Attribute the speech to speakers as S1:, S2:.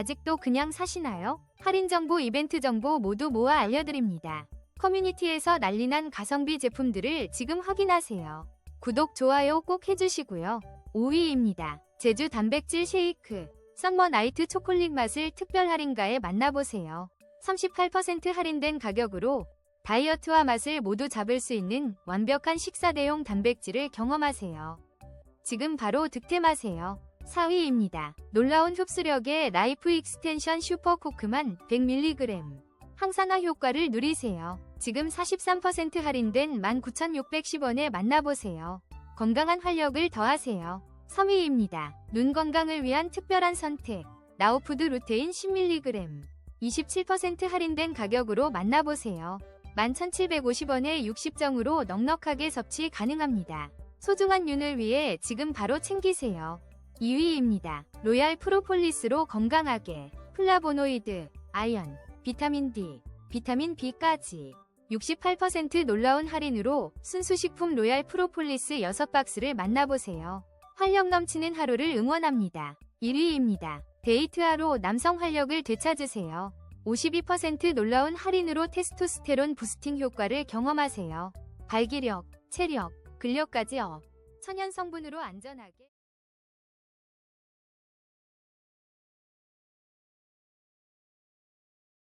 S1: 아직도 그냥 사시나요? 할인 정보, 이벤트 정보 모두 모아 알려드립니다. 커뮤니티에서 난리난 가성비 제품들을 지금 확인하세요. 구독, 좋아요 꼭 해주시고요. 5위입니다. 제주 단백질 쉐이크. 썸머 나이트 초콜릿 맛을 특별 할인가에 만나보세요. 38% 할인된 가격으로 다이어트와 맛을 모두 잡을 수 있는 완벽한 식사 대용 단백질을 경험하세요. 지금 바로 득템하세요. 4위입니다. 놀라운 흡수력의 라이프 익스텐션 슈퍼 코크만 100mg. 항산화 효과를 누리세요. 지금 43% 할인된 19,610원에 만나보세요. 건강한 활력을 더하세요. 3위입니다. 눈 건강을 위한 특별한 선택. 나우푸드 루테인 10mg. 27% 할인된 가격으로 만나보세요. 11,750원에 60정으로 넉넉하게 섭취 가능합니다. 소중한 윤을 위해 지금 바로 챙기세요. 2위입니다. 로얄 프로폴리스로 건강하게 플라보노이드, 아연, 비타민 D, 비타민 B까지 68% 놀라운 할인으로 순수식품 로얄 프로폴리스 6박스를 만나보세요. 활력 넘치는 하루를 응원합니다. 1위입니다. 데이트하로 남성 활력을 되찾으세요. 52% 놀라운 할인으로 테스토스테론 부스팅 효과를 경험하세요. 발기력, 체력, 근력까지 업. 천연 성분으로 안전하게